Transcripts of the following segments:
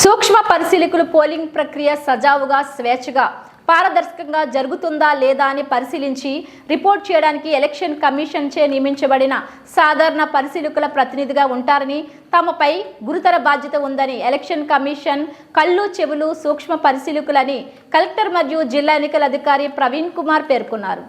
సూక్ష్మ పరిశీలకులు పోలింగ్ ప్రక్రియ సజావుగా స్వేచ్ఛగా పారదర్శకంగా జరుగుతుందా లేదా అని పరిశీలించి రిపోర్ట్ చేయడానికి ఎలక్షన్ కమిషన్ చే నియమించబడిన సాధారణ పరిశీలకుల ప్రతినిధిగా ఉంటారని తమపై గురుతర బాధ్యత ఉందని ఎలక్షన్ కమిషన్ కళ్ళు చెవులు సూక్ష్మ పరిశీలకులని కలెక్టర్ మరియు జిల్లా ఎన్నికల అధికారి ప్రవీణ్ కుమార్ పేర్కొన్నారు.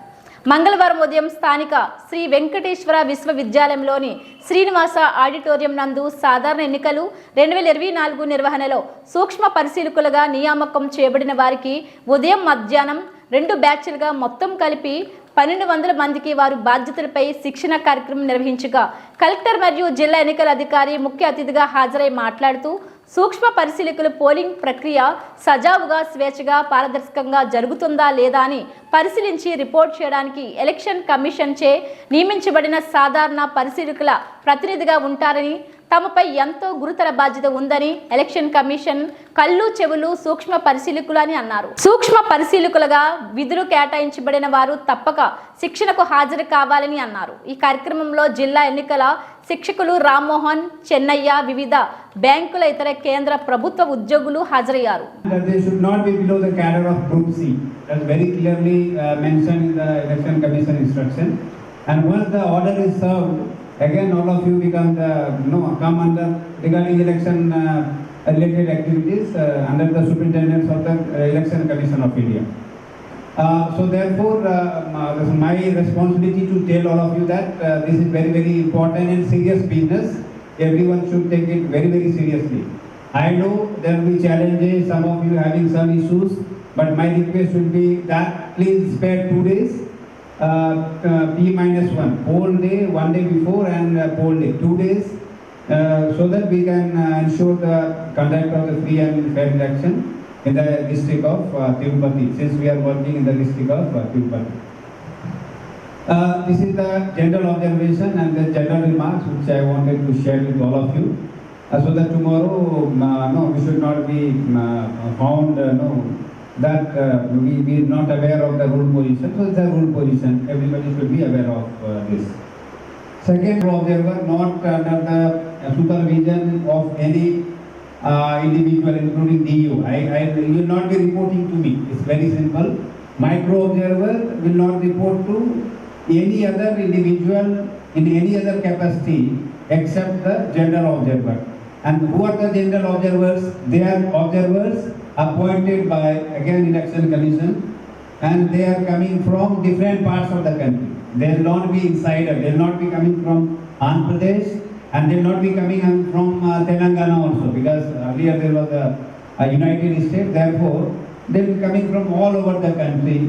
మంగళవారం ఉదయం స్థానిక శ్రీ వెంకటేశ్వర విశ్వవిద్యాలయంలోని శ్రీనివాస ఆడిటోరియం నందు సాధారణ ఎన్నికలు రెండు వేల ఇరవై నాలుగు నిర్వహణలో సూక్ష్మ పరిశీలకులుగా నియామకం చేయబడిన వారికి ఉదయం మధ్యాహ్నం రెండు బ్యాచ్లుగా మొత్తం కలిపి పన్నెండు వందల మందికి వారు బాధ్యతలపై శిక్షణ కార్యక్రమం నిర్వహించగా కలెక్టర్ మరియు జిల్లా ఎన్నికల అధికారి ముఖ్య అతిథిగా హాజరై మాట్లాడుతూ సూక్ష్మ పరిశీలకులు పోలింగ్ ప్రక్రియ సజావుగా స్వేచ్ఛగా పారదర్శకంగా జరుగుతుందా లేదా అని పరిశీలించి రిపోర్ట్ చేయడానికి ఎలక్షన్ కమిషన్ చే నియమించబడిన సాధారణ పరిశీలకుల ప్రతినిధిగా ఉంటారని తమపై ఎంతో గురుతర బాధ్యత ఉందని ఎలక్షన్ కమిషన్ కళ్ళు చెవులు సూక్ష్మ పరిశీలకులని అన్నారు. సూక్ష్మ పరిశీలకులుగా విధులు కేటాయించబడిన వారు తప్పక శిక్షణకు హాజరు కావాలని అన్నారు. ఈ కార్యక్రమంలో జిల్లా ఎన్నికల శిక్షకులు రామ్మోహన్ చెన్నయ్య వివిధ బ్యాంకుల ఇతర కేంద్ర ప్రభుత్వ ఉద్యోగులు హాజరయ్యారు And once the order is served, again all of you become the, you know come under regarding election uh, related activities uh, under the superintendents of the uh, Election Commission of India. Uh, so therefore, uh, m- this is my responsibility to tell all of you that uh, this is very, very important and serious business. Everyone should take it very, very seriously. I know there will be challenges, some of you having some issues, but my request will be that please spare two days, uh, uh, P minus one, whole day, one day before and uh, whole day, two days, uh, so that we can uh, ensure the conduct of the free and fair election in the district of uh, Tirupati, since we are working in the district of uh, Tirupati. Uh, this is the general observation and the general remarks which I wanted to share with all of you. Uh, so that tomorrow, um, uh, no, we should not be um, uh, found, uh, no, that uh, we, we are not aware of the rule position. So a rule position. Everybody should be aware of this. Second observer, not under the supervision of any Uh, individual, including DU. I, I you will not be reporting to me. It's very simple. Micro observer will not report to any other individual in any other capacity except the general observer. And who are the general observers? They are observers appointed by again election commission and they are coming from different parts of the country. They will not be insider. They will not be coming from Andhra Pradesh and they will not be coming from uh, Telangana also because earlier there was a, a United State. Therefore, they will be coming from all over the country.